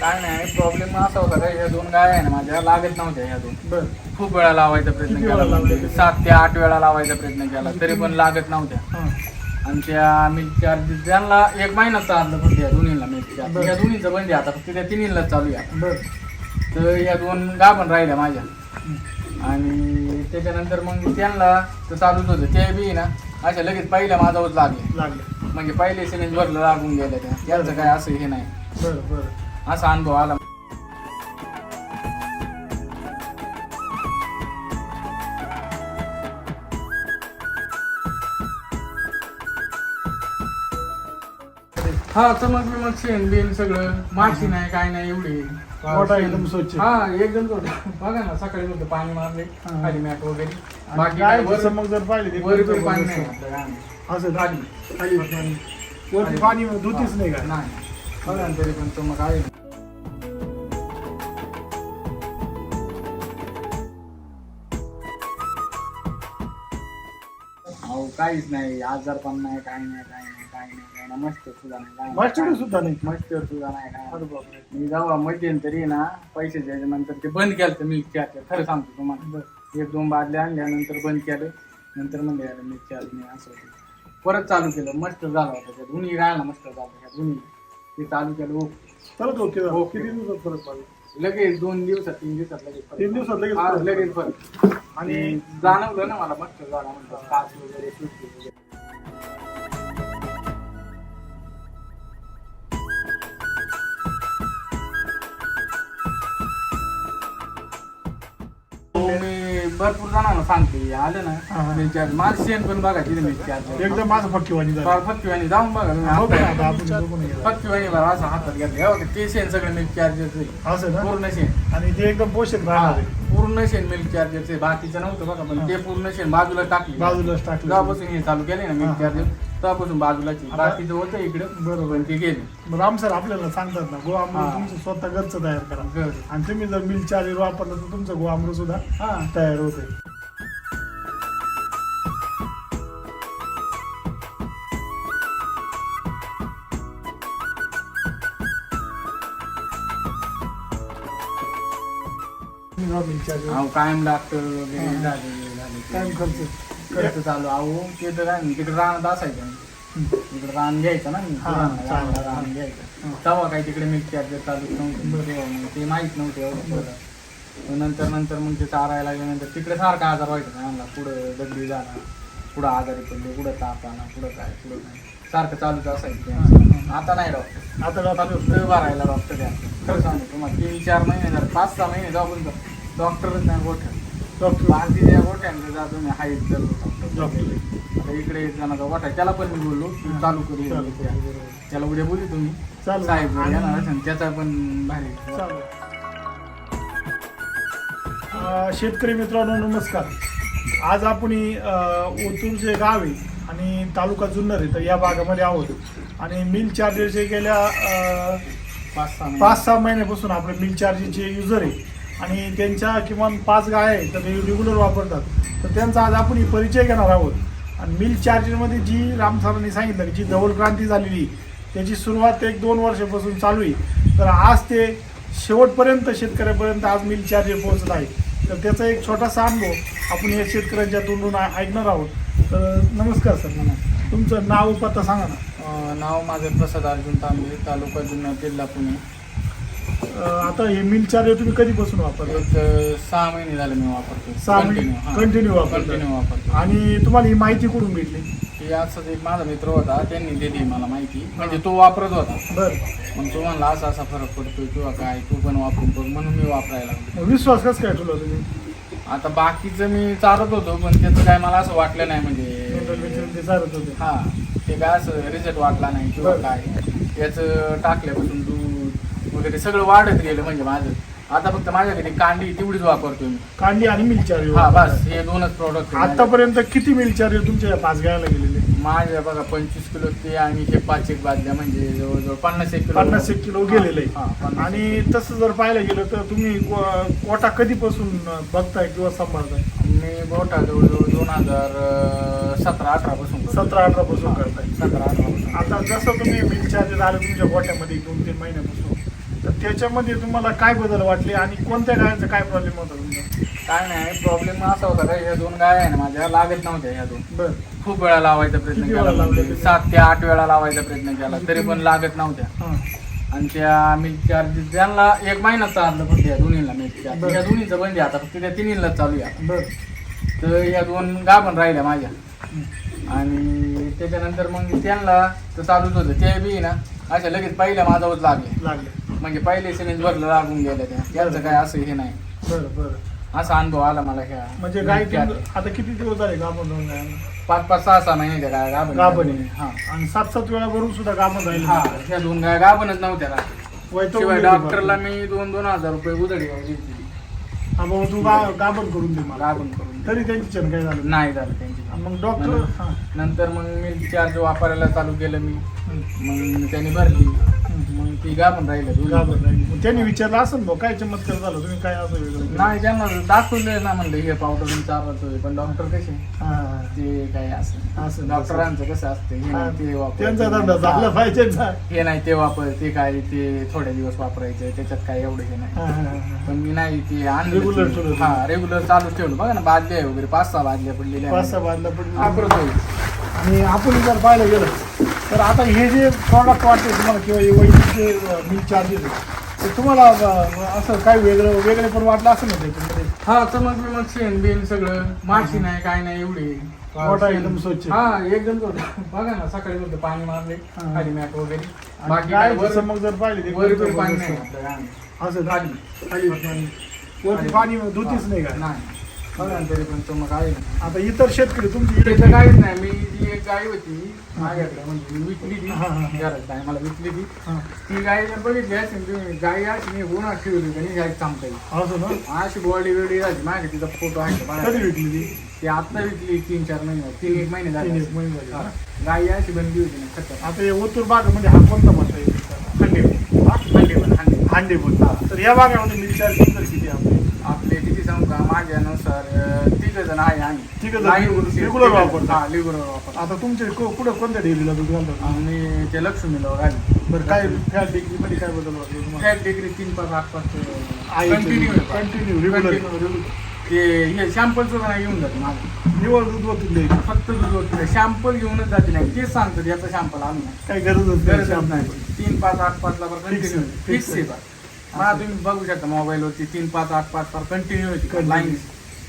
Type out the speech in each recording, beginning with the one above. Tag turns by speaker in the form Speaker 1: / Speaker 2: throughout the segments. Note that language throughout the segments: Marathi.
Speaker 1: काय नाही प्रॉब्लेम असा होता का या दोन गाय आहे ना माझ्या लागत नव्हत्या ह्या दोन.
Speaker 2: बर.
Speaker 1: खूप वेळा लावायचा प्रयत्न
Speaker 2: किती वेळा
Speaker 1: केला
Speaker 2: लावले?
Speaker 1: सात ते आठ वेळा लावायचा प्रयत्न केला तरी पण लागत नव्हत्या. आणि त्या मिल्क चार्ज त्यांना एक महिना चाललं फक्त या दोन्हीला मिल्क चार्ज.
Speaker 2: बरं.
Speaker 1: या दोन्हीचं बंद आहे आता फक्त त्या तिन्हीला चालू आहे.
Speaker 2: बर.
Speaker 1: तर या दोन गाभण राहिल्या माझ्या. आणि त्याच्यानंतर मग त्यांना तर चालूच होतं ते बी ना अशा लगेच पहिल्या माझावर लागले.
Speaker 2: लागले.
Speaker 1: म्हणजे पहिले सिलेंज भरलं लागून गेल्या त्या. यांचं काय असं हे नाही.
Speaker 2: बर बर.
Speaker 1: असा अनुभव आला. हा चमक बिमक शेण बिन सगळं माशी नाही काय नाही एवढी
Speaker 2: मोठा एकदम स्वच्छ.
Speaker 1: हा एकदम स्वच्छ. बघा ना सकाळी होतं पाणी मारले
Speaker 2: हा.
Speaker 1: खाली मॅट वगैरे बाकी
Speaker 2: काय
Speaker 1: काय वर-
Speaker 2: चमक जर पाहिली ते
Speaker 1: वर बी पाणी. नाही आपल्या गावात.
Speaker 2: असं
Speaker 1: खाली
Speaker 2: खाली पाणी. वरती पाणी धुतीच नाही काय
Speaker 1: नाही बघा ना तरी पण चमक आहे अहो काहीच नाही आजार पण नाही काय नाही काय नाही काय नाही काय मस्त सुद्धा नाही काय नाही.
Speaker 2: मास्टर सुद्धा नाही.
Speaker 1: मस्त सुद्धा नाही काय
Speaker 2: अरे. बापरे.
Speaker 1: मी मध्यंतरी ना पैसे द्यायच्या नंतर ते बंद केलं मिल्क चार्जर खरं सांगतो तुम्हाला. एक दोन बादल्या आणल्या नंतर बंद केलं. नंतर म्हणजे यार मिल्क चार्ज नाही असं होतं. परत चालू केलं. मस्त झालं होतं त्या दोन्ही राहायला मस्त झालं त्या दोन्ही. ते चालू केलं ओ
Speaker 2: परत ओके. झालं.
Speaker 1: ओके.
Speaker 2: किती दिवसात परत पाहिजे
Speaker 1: लगेच दोन दिवसात तीन दिवसात लगेच.
Speaker 2: तीन दिवसात लगेच
Speaker 1: हा. लगेच फरक.
Speaker 2: आणि
Speaker 1: आणि जाणवलं ना मला मस्त झाला म्हणतात काच वगैरे सुटली वगैरे. भरपूर जणांना सांगते आले ना?
Speaker 2: हा,
Speaker 1: माझं शेण पण बघा तिथे
Speaker 2: एकदम माझं फक्कीवाणी झालं.
Speaker 1: फक्कीवाणी जाऊन बघा
Speaker 2: हो का? आता गेला.
Speaker 1: फक्कीवाणी बरं असं हातात घेतलं. हे बघा, ते शेण सगळं मिल्क चार्जरचं
Speaker 2: असं ना?
Speaker 1: पूर्ण शेण.
Speaker 2: आणि ते एकदम पोषक राहणार आहे.
Speaker 1: पूर्ण शेण मिल्क चार्जरचे बाकीचं नव्हतं बघा पण ते पूर्ण शेण बाजूला टाकले.
Speaker 2: बाजूलाच टाकलं.
Speaker 1: तेव्हापासून हे चालू केले ना मिल्क चार्जर तेव्हापासून बाजूलाच आहे. बाकीचं होतं इकडं.
Speaker 2: बरोबर.
Speaker 1: ते गेले
Speaker 2: मग राम सर आपल्याला सांगतात ना गोवा
Speaker 1: हा.
Speaker 2: तुमचं स्वतः घरचं तयार करा. आणि तुम्ही जर मिल चार्जर वापरलं तर तुमचं गोवा सुद्धा
Speaker 1: हा.
Speaker 2: तयार होते
Speaker 1: अहो कायम डॉक्टर वगैरे
Speaker 2: हा.
Speaker 1: झाले
Speaker 2: टाइम खर्च.
Speaker 1: चालू. अहो ते तर काय तिकडे राहणं असायचं. तिकडे रान घ्यायचं ना मी.
Speaker 2: हा,
Speaker 1: पुराणा
Speaker 2: चालेल.
Speaker 1: रानाला रान घ्यायचं.
Speaker 2: हा.
Speaker 1: तेव्हा काही तिकडे चार्जर चालू नव्हतं
Speaker 2: बरं.
Speaker 1: तेव्हा मग ते माहीत नव्हतं एवढं. थोडं. मग नंतर नंतर मग ते चारायला लागल्यानंतर तिकडे सारखा आजार व्हायचा. ना आम्हाला पुढं दगडी झाला. पुढं आजारी पडले. पुढं ताप आला. पुढं काय? पुढं काय? सारखं चालूच असायचं. आता नाही डॉक्टर.
Speaker 2: आता डॉक्टर
Speaker 1: भरायला डॉक्टर आहे खरं सांगतो तुम्हाला. तीन चार महिने झाले. पाच सहा महिने जाऊन डॉक्टरच नाही गोठ्या
Speaker 2: डॉक्टर
Speaker 1: बाकीच्या गोठ्यांकडे जा तुम्ही हाईट डॉक्टर
Speaker 2: डॉक्टर
Speaker 1: आता इकडे एक जणाचा आहे, त्याला पण मी बोललो तू
Speaker 2: हा.
Speaker 1: चालू करू
Speaker 2: चालू
Speaker 1: हे.
Speaker 2: करू.
Speaker 1: त्याला उद्या बोलू तुम्ही
Speaker 2: चालू.
Speaker 1: साहेब येणार असेल, त्याचा पण भारी
Speaker 2: चालेल. अं, शेतकरी मित्रांनो नमस्कार आज आपण ही, अं, ओतूर जे गाव आहे आणि तालुका जुन्नर आहे तर या भागामध्ये आहोत आणि मिल चार्जरचे गेल्या अं,
Speaker 1: पाच सहा महिने.
Speaker 2: पाच सहा महिन्यापासून आपले मिल चार्जरचे युजर आहे आणि त्यांच्या किमान पाच गाय आहे तर ते रेग्युलर वापरतात. तर त्यांचा आज आपण परिचय घेणार आहोत. आणि मिल चार्जरमध्ये जी राम सरांनी सांगितलं की जी धवल क्रांती झालेली त्याची सुरुवात एक दोन वर्षापासून चालू आहे. तर आज ते शेवटपर्यंत शेतकऱ्यापर्यंत आज मिल चार्जर पोहोचत आहे. तर त्याचा एक छोटासा अनुभव आपण या शेतकऱ्यांच्या तोंडून ऐकणार आहोत. तर नमस्कार सर. तुमचं नाव पत्ता सांगा ना.
Speaker 1: नाव माझं प्रसाद अर्जुन तांबे तालुका जुन्नर जिल्हा पुणे.
Speaker 2: आता हे मिल चार्जर तुम्ही कधीपासून वापरता?
Speaker 1: एक अं, सहा महिने झाले मी वापरतो
Speaker 2: सहा
Speaker 1: Continue,
Speaker 2: महिने. कंटिन्यू वापरता.
Speaker 1: कंटिन्यू वापरतो
Speaker 2: आणि तुम्हाला ही माहिती कुठून भेटली?
Speaker 1: की असंच एक माझा मित्र होता त्यांनी दिली मला माहिती. म्हणजे तो वापरत होता.
Speaker 2: बर.
Speaker 1: मग तो म्हणला असा असा फरक पडतोय किंवा काय तू पण वापरून बघ म्हणून मी वापरायला लागलो.
Speaker 2: विश्वास कसं काय ठेवला तुम्ही?
Speaker 1: आता बाकीचं मी चालत होतो पण त्याचं काय मला असं वाटलं नाही म्हणजे
Speaker 2: ते चालत होते.
Speaker 1: हा ते काय असं रिझल्ट वाटला नाही किंवा
Speaker 2: बरं.
Speaker 1: काय. याचं टाकल्यापासून दूध वगैरे सगळं वाढत गेलं म्हणजे माझं. आता फक्त माझ्याकडे कांडी तेवढीच वापरतोय मी.
Speaker 2: कांडी आणि मिल
Speaker 1: हा बस हे दोनच प्रॉडक्ट
Speaker 2: आतापर्यंत किती मिल चार्जर तुमच्या या पाच गायला गेलेले?
Speaker 1: माझ्या बघा पंचवीस किलो ते आणि हे पाच एक बादल्या म्हणजे जवळजवळ पन्नास एक किलो.
Speaker 2: पन्नास एक किलो गेलेलं. आणि तसं जर पाहायला गेलं तर तुम्ही को- कोटा कधीपासून बघताय किंवा सांभाळताय?
Speaker 1: मी मोठा जवळजवळ दोन हजार सतरा अठरा पासून.
Speaker 2: सतरा अठरा पासून करताय.
Speaker 1: सतरा अठरा पासून.
Speaker 2: आता जसं तुम्ही मिल चार्जेस आले तुमच्या गोट्यामध्ये दोन तीन महिन्यापासून तर त्याच्यामध्ये तुम्हाला काय बदल वाटले आणि कोणत्या गायांचा काय प्रॉब्लेम होता तुमचा?
Speaker 1: काय नाही प्रॉब्लेम असा होता का ह्या दोन गाय आहे ना माझ्या लागत नव्हत्या ह्या दोन.
Speaker 2: बर.
Speaker 1: खूप वेळा लावायचा प्रयत्न
Speaker 2: किती
Speaker 1: केला.
Speaker 2: वेळा लावले तुम्ही?
Speaker 1: सात ते आठ वेळा लावायचा प्रयत्न केला तरी पण लागत नव्हत्या.
Speaker 2: हां.
Speaker 1: आणि त्या मिल्क चार्जेस त्यांना एक महिना चाललं फक्त या दोन्हीला मिल्क चार्ज. या दोन्हीचं बंद आहे आता फक्त त्या तिन्हीला चालू
Speaker 2: बर.
Speaker 1: तर या दोन गाभण राहिल्या माझ्या. आणि त्याच्यानंतर मग त्यांना तर चालूच होतं. ते बी ना अशा लगेच पहिल्या माझावच लागले.
Speaker 2: लागले.
Speaker 1: म्हणजे पहिले सिमेंट भरलं लागून त्या त्यांचं काय असं हे नाही.
Speaker 2: बरं बरं.
Speaker 1: असा अनुभव आला मला ह्या
Speaker 2: म्हणजे गाय आता किती दिवस झाले गाभण गायला?
Speaker 1: पाच पाच सहा सहा महिन्याच्या गाय गाभण
Speaker 2: गाभण. आहे.
Speaker 1: हा.
Speaker 2: आणि सात सात वेळा भरून सुद्धा गाभण राहिले
Speaker 1: हा ह्या दोन गाय गाभणच नव्हत्या
Speaker 2: वैतागून
Speaker 1: शिवाय
Speaker 2: गेले
Speaker 1: डॉक्टरला. मी दोन दोन हजार रुपये दिली
Speaker 2: हा भाऊ तू गा- गाभण करून दे मला.
Speaker 1: गाभण करून
Speaker 2: तरी त्यांची चण काय झालं
Speaker 1: नाही झालं त्यांची.
Speaker 2: मग डॉक्टर
Speaker 1: नंतर-
Speaker 2: हा.
Speaker 1: नंतर मग मी चार्ज वापरायला चालू केलं मी. मग त्यांनी भरली मग ती गाभण राहिलं दोन्ही.
Speaker 2: मग त्यांनी विचारलं असं भाऊ काय चमत्कार झाला तुम्ही काय असं वेगळं केलं?
Speaker 1: नाही त्यांना दाखवलं ना म्हणलं हे पावडर चालवतोय पण डॉक्टर कसे
Speaker 2: हा, हा.
Speaker 1: ते काय असं
Speaker 2: असं
Speaker 1: डॉक्टरांचं कसं असतं हे. नाही ते वापर
Speaker 2: त्यांचा धंदा झाला पाहिजे ना.
Speaker 1: हे नाही ते वापर ते काय ते थोडे दिवस वापरायचे त्याच्यात काय एवढं हे नाही
Speaker 2: हा, हा, हा.
Speaker 1: पण मी नाही ते आणलं
Speaker 2: Regular. ठेवलं
Speaker 1: हा रेग्युलर चालू ठेवलं बघा ना बादल्या वगैरे पाच सहा बादल्या पडलेल्या
Speaker 2: पाच. सहा बादल्या पण
Speaker 1: वापरतोय
Speaker 2: आणि आपण जर पाहायला गेलं तर आता हे जे प्रॉडक्ट वाटते तुम्हाला किंवा हे वैदिक जे मिल चार्जेस आहे ते तुम्हाला असं काय वेगळं वेगळे पण वाटलं असं ना त्याच्यामध्ये
Speaker 1: हा चमक बिमक शेण बिन सगळं माशी नाही काय नाही एवढी
Speaker 2: गोठा एकदम स्वच्छ.
Speaker 1: हा एकदम. बघा ना सकाळी फक्त पाणी मारले. खाली मॅट वगैरे बाकी
Speaker 2: काय
Speaker 1: काय वर-
Speaker 2: चमक जर पाहिली ते
Speaker 1: वर
Speaker 2: एकदम
Speaker 1: बिर पाणी. नाही.
Speaker 2: असं
Speaker 1: खाली
Speaker 2: खाली पाणी. वरती पाणी धुतीच नाही काय
Speaker 1: नाही बघा ना तरी पण आहे ना
Speaker 2: आता इतर शेतकरी तुमची इकडे
Speaker 1: त्याचं काहीच नाही. मी जी एक गाय होती माझ्याकडे म्हणजे मी विकली ती.
Speaker 2: हा, हा, हा.
Speaker 1: घरात गाय मला विकली ती.
Speaker 2: हा.
Speaker 1: ती गाय जर बघितली असेल तुम्ही गाय अशी मी उन्हात ठेवली होती आणि गाय थांबता येईल
Speaker 2: असं ना?
Speaker 1: अशी बॉडी बिडी झाली माझ्या तिचा फोटो आहे का
Speaker 2: कधी
Speaker 1: बघा.
Speaker 2: विकली ती?
Speaker 1: ती आता विकली तीन चार महिने तीन एक महिने झाले.
Speaker 2: एक महिने झाले
Speaker 1: हा. गाय अशी बंदी होती ना खतर
Speaker 2: आता हे ओतूर बागामध्ये हा कोणता म्हणता येईल
Speaker 1: हंडे हंडे पण हंडे.
Speaker 2: हांडे पण. तर या भागामध्ये चार्ज किती आहे? आपले
Speaker 1: आपले किती सांगू का? माझ्यानुसार तिघ जण आहे आम्ही.
Speaker 2: तिघं.
Speaker 1: हा रेग्युलर वापरतात
Speaker 2: आता तुमचे को- कुठं कोणत्या डेअरीला दूध घालतात?
Speaker 1: आणि ते लक्ष्मीला घाली
Speaker 2: बरं काय फॅट डिग्री मध्ये काय बदल तुम्हाला?
Speaker 1: फॅट डिग्री तीन पाच आठ पाच कंटिन्यू
Speaker 2: कंटिन्यू रेग्युलर
Speaker 1: ते हे सुद्धा नाही घेऊन जाते माझं
Speaker 2: निवड दूध ओतून द्यायची.
Speaker 1: फक्त दूध होतं शॅम्पल घेऊनच जाते नाही. तेच सांगतात याचा शॅम्पल आणून.
Speaker 2: काही गरजच
Speaker 1: गरजच
Speaker 2: नाही.
Speaker 1: नाही तीन पाच आठ पाच ला
Speaker 2: Fix
Speaker 1: कंटिन्यू
Speaker 2: आहे, fix
Speaker 1: फिक्स आहे. बा तुम्ही बघू शकता मोबाईलवरती तीन पाच आठ पाच पाच कंटिन्यू होती लाईन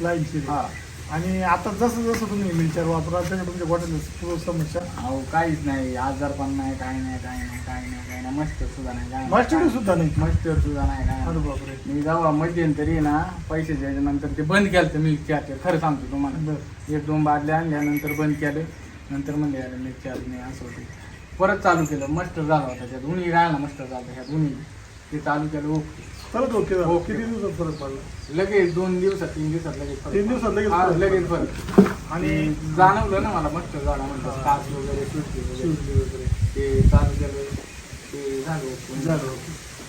Speaker 2: लाईनची
Speaker 1: हा.
Speaker 2: आणि आता जसं जसं तुम्ही मिलचार वापरा त्याच्या तुमच्या बॉटल पूर्ण समस्या
Speaker 1: अहो काहीच नाही. आजार पण नाही काही नाही काही नाही काही नाही काही नाही. मस्त सुद्धा नाही. काय
Speaker 2: मास्टर सुद्धा नाही.
Speaker 1: मस्त सुद्धा नाही काय
Speaker 2: अरे
Speaker 1: नाही.
Speaker 2: बापरे.
Speaker 1: मी जेव्हा मध्यंतरी ना पैसे द्यायच्या नंतर ते बंद केलं मिल्क चार्जर खरं सांगतो तुम्हाला. एक दोन बादल्या आणल्या नंतर बंद केलं. नंतर म्हणले अरे मिल्क चार्ज नाही असं होते. परत चालू केलं. मस्टर झाला होता त्या दोन्ही राहायला मस्टर झाला ह्या दोन्ही. ते चालू केलं ओके.
Speaker 2: परत ओके झालं.
Speaker 1: ओके.
Speaker 2: किती दिवसात फरक पडला
Speaker 1: लगेच दोन दिवसात तीन दिवसात लगेच फरक.
Speaker 2: तीन दिवसात लगेच
Speaker 1: हा,
Speaker 2: फरक
Speaker 1: लगेच. फरक
Speaker 2: आणि
Speaker 1: आणि जाणवलं ना मला मस्टर झाला म्हणतात काच वगैरे सुटली वगैरे ते चालू केलं ते झालं.
Speaker 2: झालं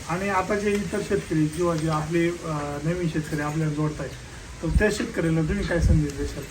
Speaker 2: आणि आता जे इतर शेतकरी किंवा जे आपले अं, नवीन शेतकरी आपल्याला जोडतायत तर त्या शेतकऱ्याला तुम्ही काय संदेश देशाल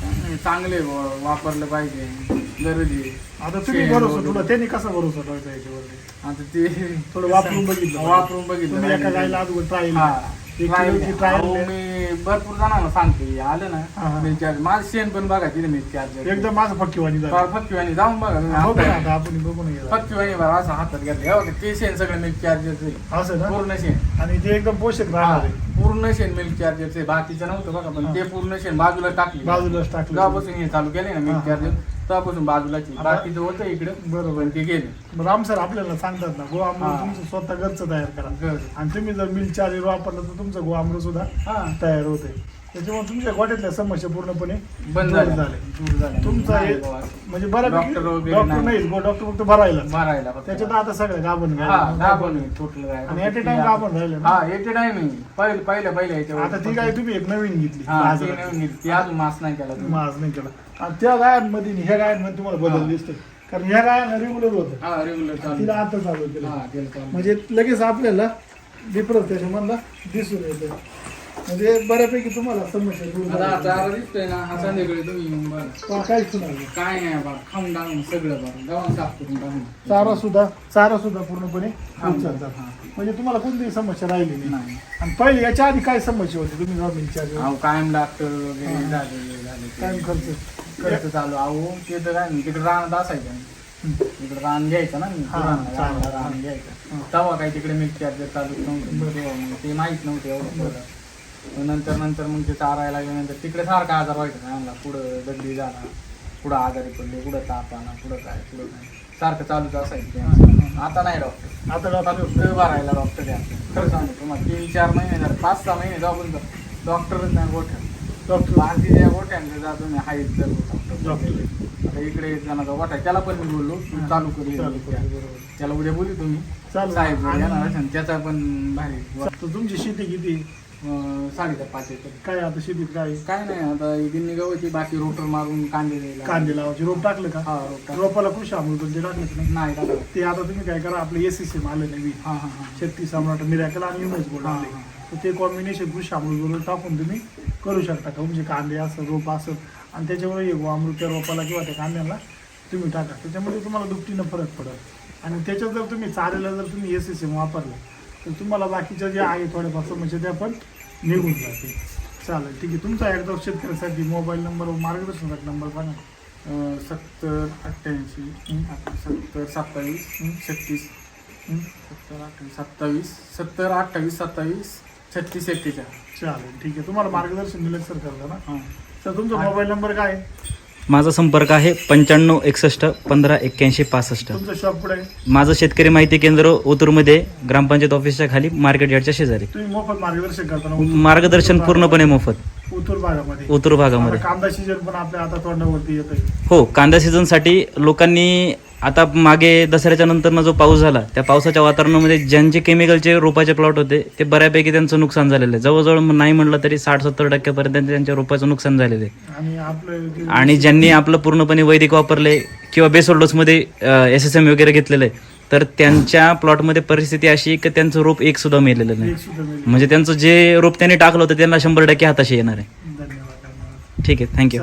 Speaker 1: चांगले- चांगले व- वापरलं पाहिजे गरजे
Speaker 2: आता तुम्ही भरोसा
Speaker 1: वगैरे.
Speaker 2: त्यांनी कसा भरोसा ठेवायचा याच्यावरती
Speaker 1: आता ते
Speaker 2: थोडं वापरून बघितलं
Speaker 1: वापरून
Speaker 2: तुम्ही एका
Speaker 1: पाहिजे.
Speaker 2: गायला अगोदर ट्रायल
Speaker 1: हा. Trial
Speaker 2: किलोची
Speaker 1: अहो,
Speaker 2: नाही.
Speaker 1: मी भरपूर जणांना सांगते आलं
Speaker 2: हा, हा.
Speaker 1: ना मिल्क माझं शेण पण बघा तिथे मिल्क चार्ज
Speaker 2: एकदम माझं फक्कीवाणी झालं.
Speaker 1: फक्कीवाणी जाऊन बघा. तुम्ही
Speaker 2: बघू ना
Speaker 1: हातात.
Speaker 2: आता आपण बघू ना गेला.
Speaker 1: फक्कीवाणी बघा असं हातात घेतलं. हे बघा, ते शेण सगळं मिल्क चार्जरचे
Speaker 2: असं ना?
Speaker 1: पूर्ण शेण.
Speaker 2: आणि ते एकदम पोषक राहणार आहे.
Speaker 1: पूर्ण शेण मिल्क चार्जरचे बाकीचं नव्हतं बघा पण ते पूर्ण शेण बाजूला टाकले
Speaker 2: बाजूलाच टाकलं
Speaker 1: हे चालू केले ना
Speaker 2: हा,
Speaker 1: मिल्क
Speaker 2: हा,
Speaker 1: चार्जर तेव्हापासून बाजूलाची
Speaker 2: आता-
Speaker 1: बाकीचं होतं इकडं
Speaker 2: बरोबर.
Speaker 1: पण ते गेले.
Speaker 2: राम सर आपल्याला सांगतात ना गोवा
Speaker 1: हा.
Speaker 2: तुमचं स्वतः घरचं तयार करा.
Speaker 1: घर.
Speaker 2: आणि तुम्ही जर मिल चार्जर वापरलं तर तुमचं गोवा सुद्धा
Speaker 1: हा.
Speaker 2: तयार होते त्याच्यामुळे तुमच्या गोट्यातल्या समस्या पूर्णपणे
Speaker 1: बंद
Speaker 2: दूर
Speaker 1: झाले
Speaker 2: झाले.
Speaker 1: दूर झाले
Speaker 2: तुमचा हे-. म्हणजे बऱ्यापैकी
Speaker 1: डॉक्टर वगैरे
Speaker 2: डॉक्टर
Speaker 1: नाही.
Speaker 2: नाही डॉक्टर फक्त भरायला.
Speaker 1: फक्त.
Speaker 2: त्याच्यात आता सगळं गाभण
Speaker 1: हा गाभण. आहे. टोटल गाय
Speaker 2: आणि at a time गाभण राहिलं ना?
Speaker 1: हा एट टाइम आहे. पहिले याच्यावर
Speaker 2: आता ती गाय तुम्ही एक नवीन घेतली.
Speaker 1: हा ती
Speaker 2: बाजारात.
Speaker 1: नवीन घेतली. ती अजून मास नाही केला तुम्ही.
Speaker 2: माझ नाही केला. आणि त्या गायांमध्ये आणि ह्या गायांमध्ये तुम्हाला बदल
Speaker 1: हा.
Speaker 2: दिसतोय. कारण ह्या गायांना रेग्युलर होतं.
Speaker 1: हा रेग्युलर चालू.
Speaker 2: तिला आता चालू केलं.
Speaker 1: हा चालू.
Speaker 2: म्हणजे लगेच आपल्याला डिफरन्स त्याच्यामधला दिसून येतो म्हणजे बऱ्यापैकी तुम्हाला समस्या दूर
Speaker 1: आता
Speaker 2: झाल्या.
Speaker 1: चारा दिसतोय ना हा संध्याकाळी तुम्ही येऊन बघा.
Speaker 2: पहा, काहीच सुनार नाही.
Speaker 1: काय नाही बघा खाऊन टाकून सगळं बघा. गावात साफ करून टाकून.
Speaker 2: चारा सुद्धा चारा सुद्धा पूर्णपणे उचलतात
Speaker 1: हा.
Speaker 2: म्हणजे तुम्हाला कोणतीही समस्या राहिली नाही.
Speaker 1: नाही.
Speaker 2: आणि पहिले याच्या आधी काय समस्या होती? तुम्ही मिलच्या
Speaker 1: अहो कायम डॉक्टर वगैरे
Speaker 2: हा.
Speaker 1: झाले झाले.
Speaker 2: टाइम खर्च.
Speaker 1: खर्च चालू. अहो ते तर काय नाही, तिकडे राहण्यात असायचं. तिकडे रान घ्यायचं ना मी.
Speaker 2: हा,
Speaker 1: रानाला,
Speaker 2: चालेल.
Speaker 1: रानाला रान घ्यायचं.
Speaker 2: हा.
Speaker 1: तेव्हा काही तिकडे चार्जर चालू नव्हतं
Speaker 2: बरं.
Speaker 1: तेव्हा मग ते माहीत नव्हतं एवढं. नंतर नंतर मग ते चारायला लागल्यानंतर तिकडे सारखा आजार व्हायचा ना पुढं दगडी झाला पुढं आजारी पडले पुढं ताप आला पुढं काय पुढं काय. सारखं चालूच असायचं. आता नाही डॉक्टर
Speaker 2: आता
Speaker 1: फक्त
Speaker 2: डॉक्टर
Speaker 1: भरायला डॉक्टर आहे खरं सांगतो तुम्हाला तीन चार महिने झाले पाच सहा महिने जाऊन डॉक्टरच नाही गोठ्या
Speaker 2: डॉक्टर
Speaker 1: बाकीच्या गोठ्यांकडे जा तुम्ही हाईट जर डॉक्टर
Speaker 2: डॉक्टर
Speaker 1: आता इकडे एक जणाचा गोठा आहे, त्याला पण मी बोललो तू. चालू करू
Speaker 2: चालू कर, बरोबर.
Speaker 1: त्याला उद्या बोलू तुम्ही.
Speaker 2: चालू.
Speaker 1: साहेब
Speaker 2: आणि-
Speaker 1: येणार असेल, त्याचा पण भारी.
Speaker 2: तर तुमची शेती किती?
Speaker 1: साडेचार पाच एकर
Speaker 2: काय आता शेतीत काय?
Speaker 1: नाही आता गिन्नी गवती बाकी रोटर मारून कांदे द्यायला
Speaker 2: कांदे लावायचे. रोप टाकलं का?
Speaker 1: हा रोटर
Speaker 2: रोपाला कृषी अमृत ते टाकलं की नाही. ते आता तुम्ही काय करा आपलं एस एम आलं नवीन.
Speaker 1: हा हा हा.
Speaker 2: शक्ती सम्राट मिराकल आणि युनेस
Speaker 1: हा,
Speaker 2: आले.
Speaker 1: हा.
Speaker 2: तर ते कॉम्बिनेशन कृषी अमृत बरोबर टाकून तुम्ही करू शकता का? म्हणजे कांदे असं रोप असं. आणि त्याच्यावर एक अमृत त्या रोपाला किंवा त्या कांद्याला तुम्ही टाका. त्याच्यामध्ये तुम्हाला दुपटीनं फरक पडेल आणि त्याच्यात जर तुम्ही चालेला जर तुम्ही एस वापरलं तर तुम्हाला बाकीच्या ज्या आहे थोड्याफार समस्या त्या पण निघून जाते. चालेल ठीक आहे. तुमचा एकदा शेतकऱ्यासाठी मोबाईल नंबर व मार्गदर्शनाचा नंबर सांगा.
Speaker 1: सत्तर अठ्ठ्याऐंशी सत्तर सत्तावीस छत्तीस? सत्तर अठ्ठावीस सत्तावीस सत्तर अठ्ठावीस सत्तावीस छत्तीस एक्केचाळीस.
Speaker 2: चालेल ठीक आहे. तुम्हाला मार्गदर्शन दिलं सर करता ना
Speaker 1: हां.
Speaker 2: तर तुमचा मोबाईल नंबर काय आहे?
Speaker 3: माझा संपर्क आहे पंच्याण्णव एकसष्ट पंधरा एक्क्याऐंशी पासष्ट.
Speaker 2: तुमचं शॉप कुठे आहे?
Speaker 3: माझं शेतकरी माहिती केंद्र ओतूरमध्ये ग्रामपंचायत ऑफिसच्या खाली मार्केट यार्डच्या शेजारी.
Speaker 2: तुम्ही मोफत मार्गदर्शन करताना उतूर-
Speaker 3: मार्गदर्शन पूर्णपणे मोफत.
Speaker 2: उतूर भागामध्ये.
Speaker 3: ओतूर
Speaker 2: आता
Speaker 3: भागामध्ये
Speaker 2: कांदा सीजन पण आपल्या आता तोंडावरती येत
Speaker 3: हो कांदा सीझनसाठी लोकांनी आता मागे दसऱ्याच्या नंतरनं जो पाऊस झाला त्या पावसाच्या वातावरणामध्ये ज्यांचे केमिकलचे रोपाचे प्लॉट होते ते बऱ्यापैकी त्यांचं नुकसान झालेलं आहे. जवळजवळ नाही म्हटलं तरी साठ सत्तर टक्क्यापर्यंत त्यांच्या रोपाचं नुकसान झालेलं आहे.
Speaker 2: आणि
Speaker 3: ज्यांनी आपलं पूर्णपणे वैदिक वापरले किंवा बेसोल डोसमध्ये एस एस एम वगैरे घेतलेलं आहे तर त्यांच्या प्लॉटमध्ये परिस्थिती अशी की त्यांचं रोप एक सुद्धा मेलेलं नाही. म्हणजे त्यांचं जे रोप त्यांनी टाकलं होतं त्यांना शंभर टक्के हाताशी येणार आहे. ठीक आहे थँक्यू